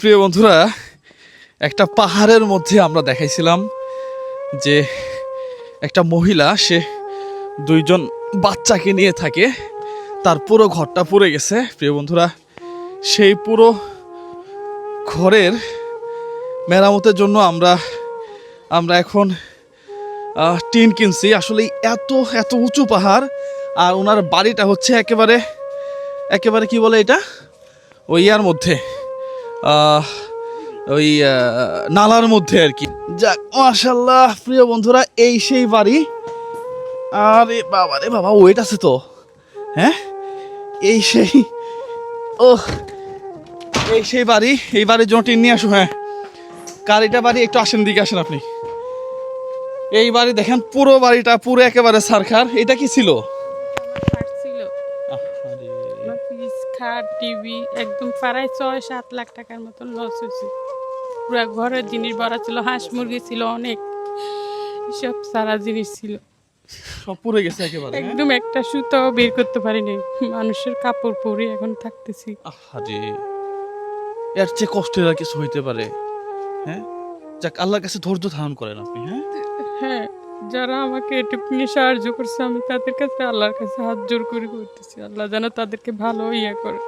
প্রিয় বন্ধুরা, একটা পাহাড়ের মধ্যে আমরা দেখাইছিলাম যে একটা মহিলা, সে দুইজন বাচ্চাকে নিয়ে থাকে। তার পুরো ঘরটা পুড়ে গেছে, প্রিয় বন্ধুরা। সেই পুরো ঘরের মেরামতের জন্য আমরা আমরা এখন টিন কিনছি। আসলে এত এত উঁচু পাহাড়, আর ওনার বাড়িটা হচ্ছে একেবারে একেবারে কি বলে এটা? ওই ইয়ার মধ্যে। ওই নালার মধ্যে আর কি। যাক মাশাল্লাহ প্রিয় বন্ধুরা, এই সেই বাড়ি। আরে বাবা রে বাবা ওয়েট আছে তো। হ্যাঁ? এই সেই ও এই সেই বাড়ি, এই বাড়ির জন্য টিন নিয়ে আসো হ্যাঁ। কার এটা বাড়ি একটু আসেন, দিকে আসেন আপনি। এই বাড়ি দেখেন, পুরো বাড়িটা পুরো একেবারে সারখার। এটা কি ছিল? খাট টিভি একদম প্রায় ছয় সাত লাখ টাকার মতন লস হয়েছে। পুরো ঘরের জিনিস ভরা ছিল হাঁস মুরগি ছিল অনেক। সব সারা জিনিস ছিল। সব পুড়ে গেছে একেবারে হ্যাঁ? একদম একটা সুতো বের করতে পারিনি। মানুষের কাপড় পরে এখন থাকতেছি। আহারে এর চেয়ে কষ্টের আর কিছু হইতে পারে হ্যাঁ? যাক আল্লাহর কাছে ধৈর্য ধারণ করেন আপনি হ্যাঁ? হ্যাঁ। যারা আমাকে এটুকু নিয়ে সাহায্য করছে আমি তাদের কাছে আল্লাহর কাছে হাত জোর করে করতেছি আল্লাহ যেন তাদেরকে ভালো ইয়ে করে।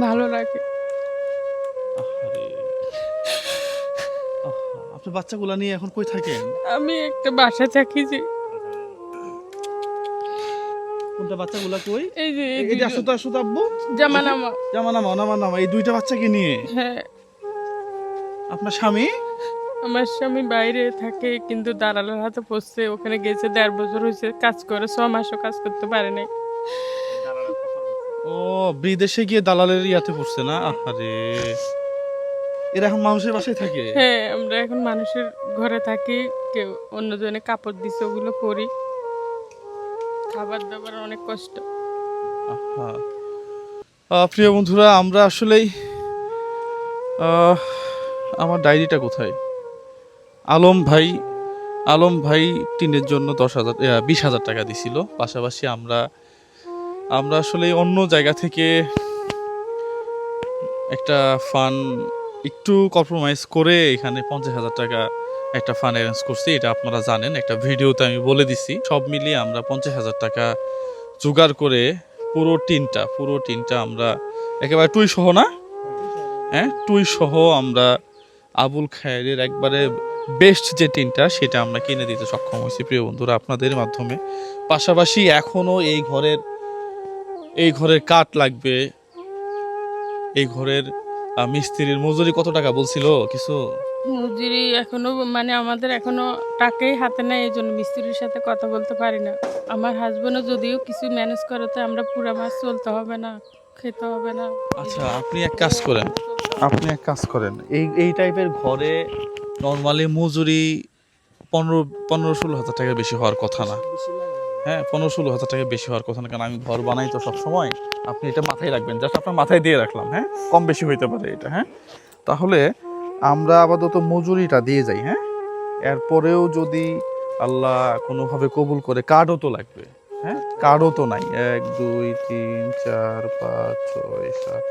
ভালো আহা, আপনার বাচ্চাগুলা নিয়ে এখন কই থাকেন? আমি একটা বাসা থাকি যে। কোনটা বাচ্চাগুলা কই? এই যে এই যে দুইজন- আসো তো আসো তো আব্বু। জামা নামা জামা নামা নামা নামা এই দুইটা বাচ্চাকে নিয়ে? হ্যাঁ। আপনার স্বামী? আমার স্বামী বাইরে থাকে কিন্তু দালালের হাতে পড়ছে ওখানে গেছে দেড় বছর হয়েছে কাজ করে ছ মাসও কাজ করতে পারে নাই। ও বিদেশে গিয়ে দালালের ইয়াতে পড়ছে না? আহারে। এরা এখন মানুষের বাসায় থাকে? হ্যাঁ আমরা এখন মানুষের ঘরে থাকি কেউ অন্যজনে কাপড় দিছে ওগুলো পরি। খাবার দাবার অনেক কষ্ট। প্রিয় বন্ধুরা আমরা আসলেই আমার ডায়েরিটা কোথায়? আলম ভাই আলম ভাই টিনের জন্য দশ হাজার বিশ হাজার টাকা দিছিল। পাশাপাশি আমরা আমরা আসলে অন্য জায়গা থেকে একটা ফান একটু কম্প্রোমাইজ করে এখানে পঞ্চাশ হাজার টাকা একটা ফান অ্যারেঞ্জ করছি, এটা আপনারা জানেন। একটা ভিডিওতে আমি বলে দিছি। সব মিলিয়ে আমরা পঞ্চাশ হাজার টাকা জোগাড় করে পুরো টিনটা পুরো টিনটা আমরা একেবারে টুই সহ না? হ্যাঁ টুই সহ আমরা আবুল খায়ের একবারে বেস্ট যে টিনটা সেটা আমরা কিনে দিতে সক্ষম হয়েছি প্রিয় বন্ধুরা আপনাদের মাধ্যমে। পাশাপাশি এখনও এই ঘরের এই ঘরের কাঠ লাগবে। এই ঘরের মিস্ত্রির মজুরি কত টাকা বলছিল কিছু? মজুরি এখনও মানে আমাদের এখনও টাকাই হাতে নেই এই জন্য মিস্ত্রির সাথে কথা বলতে পারি না। আমার হাজবেন্ডও যদিও কিছু ম্যানেজ করে তো আমরা পুরো মাস চলতে হবে না খেতে হবে না। আচ্ছা আপনি এক কাজ করেন। আপনি এক কাজ করেন এই এই টাইপের ঘরে নর্মালি মজুরি পনেরো পনেরো ষোলো হাজার টাকা বেশি হওয়ার কথা না। হ্যাঁ পনেরো ষোলো হাজার টাকা বেশি হওয়ার কথা না, কারণ আমি ঘর বানাই তো সবসময়। আপনি এটা মাথায় রাখবেন জাস্ট আপনার মাথায় দিয়ে রাখলাম হ্যাঁ? কম বেশি হইতে পারে এটা হ্যাঁ? তাহলে আমরা আপাতত মজুরিটা দিয়ে যাই হ্যাঁ? এরপরেও যদি আল্লাহ কোনোভাবে কবুল করে কার্ডও তো লাগবে হ্যাঁ? কার্ডও তো নাই। এক, দুই, তিন, চার, পাঁচ, ছয়, সাত,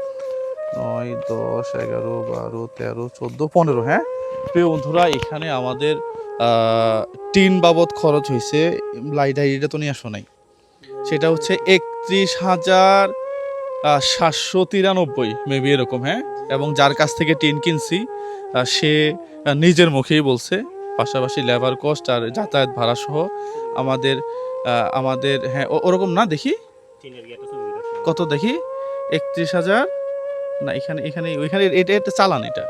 নয়, দশ, এগারো, বারো, তেরো, চোদ্দ, পনেরো হ্যাঁ? প্রিয় বন্ধুরা, এখানে আমাদের টিন বাবদ খরচ হয়েছে লাই ডায়েরিটা তো নিয়ে আসো নাই। সেটা হচ্ছে একত্রিশ হাজার সাতশো তিরানব্বই মেবি এরকম হ্যাঁ? এবং যার কাছ থেকে টিন কিনছি সে নিজের মুখেই বলছে, পাশাপাশি লেবার কস্ট আর যাতায়াত ভাড়া সহ আমাদের আমাদের হ্যাঁ ওরকম না, দেখি? কত দেখি? একত্রিশ হাজার, না, এখানে এখানে, ওইখানে, এটা এটা চালান এটা।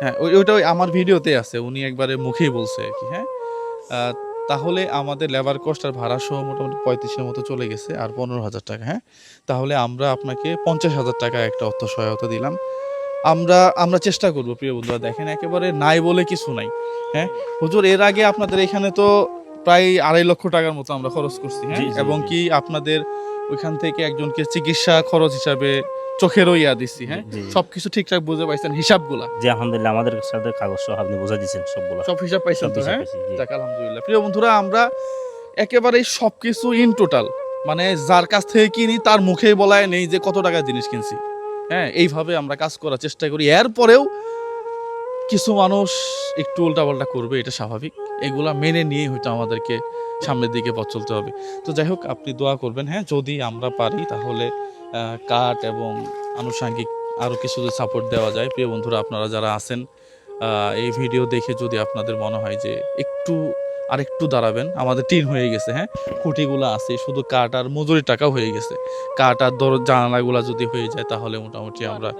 হ্যাঁ ওই ওইটা ওই আমার ভিডিওতে আছে উনি একবারে মুখেই বলছে আর কি হ্যাঁ। তাহলে আমাদের লেবার কস্ট আর ভাড়া সহ মোটামুটি পঁয়ত্রিশের মতো চলে গেছে আর পনেরো হাজার টাকা হ্যাঁ। তাহলে আমরা আপনাকে পঞ্চাশ হাজার টাকা একটা অর্থ সহায়তা দিলাম। আমরা আমরা চেষ্টা করব প্রিয় বন্ধুরা দেখেন একেবারে নাই বলে কিছু নাই হ্যাঁ। হুজুর এর আগে আপনাদের এখানে তো প্রায় আড়াই লক্ষ টাকার মতো আমরা খরচ করছি হ্যাঁ। এবং কি আপনাদের ওইখান থেকে একজনকে চিকিৎসা খরচ হিসাবে চোখেরও ইয়া দিছি হ্যাঁ। সবকিছু ঠিকঠাক বুঝে পাইছেন হিসাবগুলা। জি আলহামদুলিল্লাহ আমাদের সাথে কাগজ সহ আপনি বুঝা দিচ্ছেন সবগুলো। সব হিসাব পাইছেন তো হ্যাঁ? যাক আলহামদুলিল্লাহ। প্রিয় বন্ধুরা আমরা একেবারেই সবকিছু ইন টোটাল মানে যার কাছ থেকে কিনি তার মুখেই বলায় নেই যে কত টাকার জিনিস কিনছি। হ্যাঁ এইভাবে আমরা কাজ করার চেষ্টা করি। এরপরেও কিছু মানুষ একটু উল্টাপাল্টা করবে এটা স্বাভাবিক। এগুলা মেনে নিয়েই হয়তো আমাদেরকে সামনের দিকে পথ চলতে হবে। তো যাই হোক আপনি দোয়া করবেন হ্যাঁ? যদি আমরা পারি তাহলে কাঠ এবং আনুষাঙ্গিক আরও কিছু যদি সাপোর্ট দেওয়া যায়, প্রিয় বন্ধুরা, আপনারা যারা আছেন এই ভিডিও দেখে যদি আপনাদের মনে হয় যে একটু আরেকটু দাঁড়াবেন, আমাদের টিন হয়ে গেছে হ্যাঁ? খুঁটিগুলো আছে, শুধু কাঠ আর মজুরি টাকাও হয়ে গেছে। কাঠ আর দর, জানালাগুলা যদি হয়ে যায়, তাহলে মোটামুটি আমরা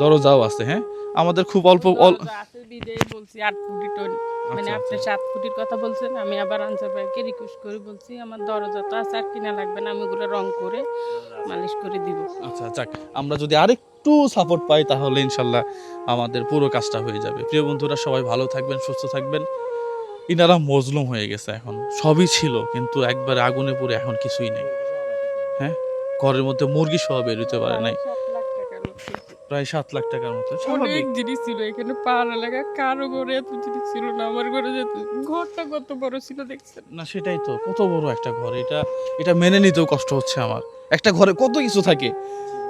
দরজাও আছে হ্যাঁ? আমাদের খুব অল্প, অল দরজা আছে, বিদেই বলছি, আট ফুটি টন। মানে আচ্ছা, আপনি সাত ফুটির কথা বলছেন আমি আবার আনসার ভাইকে রিকোয়েস্ট করে বলছি আমার দরজা তো আছে আর কিনা লাগবে না আমি ওগুলো রং করে মালিশ করে দিব। আচ্ছা যাক আমরা যদি আরেকটু সাপোর্ট পাই তাহলে ইনশাল্লাহ আমাদের পুরো কাজটা হয়ে যাবে। প্রিয় বন্ধুরা সবাই ভালো থাকবেন সুস্থ থাকবেন। ইনারা মজলুম হয়ে গেছে এখন সবই ছিল কিন্তু একবার আগুনে পড়ে এখন কিছুই নেই। হ্যাঁ? ঘরের মধ্যে মুরগি সহ বেরোতে পারে নাই সাত লাখ টাকার লোক ছিল। প্রায় সাত লাখ টাকার মতো। অনেক স্বাভাবিক জিনিস ছিল এখানে পাহাড় এলাকা কারও ঘরে এত জিনিস ছিল না। আমার ঘরে যেত ঘরটা কত বড় ছিল দেখছেন না। সেটাই তো। কত বড় একটা ঘর? এটা এটা মেনে নিতেও কষ্ট হচ্ছে আমার। একটা ঘরে কত কিছু থাকে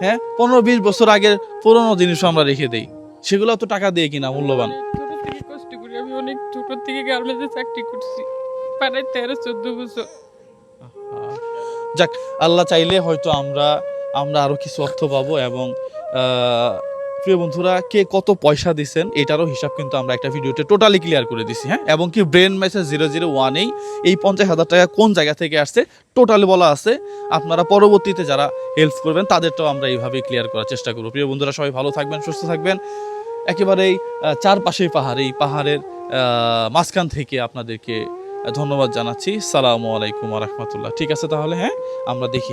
হ্যাঁ? পনেরো বিশ বছর আগের পুরোনো জিনিসও আমরা রেখে দেই। সেগুলো তো টাকা দিয়ে কিনা মূল্যবান। ছোট থেকে কষ্ট করি। আমি অনেক ছোট থেকে গার্মেন্টসে চাকরি করছি। প্রায় তেরো চোদ্দ বছর। যাক আল্লাহ চাইলে হয়তো আমরা আমরা আরও কিছু অর্থ পাবো এবং প্রিয় বন্ধুরা কে কত পয়সা দিচ্ছেন এটারও হিসাব কিন্তু আমরা একটা ভিডিওতে টোটালি ক্লিয়ার করে দিছি হ্যাঁ? এবং কি ব্রেন মেসেজ জিরো জিরো ওয়ানেই এই পঞ্চাশ হাজার টাকা কোন জায়গা থেকে আসছে টোটালি বলা আছে। আপনারা পরবর্তীতে যারা হেল্প করবেন তাদেরটাও আমরা এইভাবেই ক্লিয়ার করার চেষ্টা করব। প্রিয় বন্ধুরা সবাই ভালো থাকবেন সুস্থ থাকবেন। একেবারেই আহ, চারপাশেই পাহাড় এই পাহাড়ের মাঝখান থেকে আপনাদেরকে ধন্যবাদ জানাচ্ছি। সালামু আলাইকুম রহমতুল্লাহ। ঠিক আছে তাহলে হ্যাঁ? আমরা দেখি।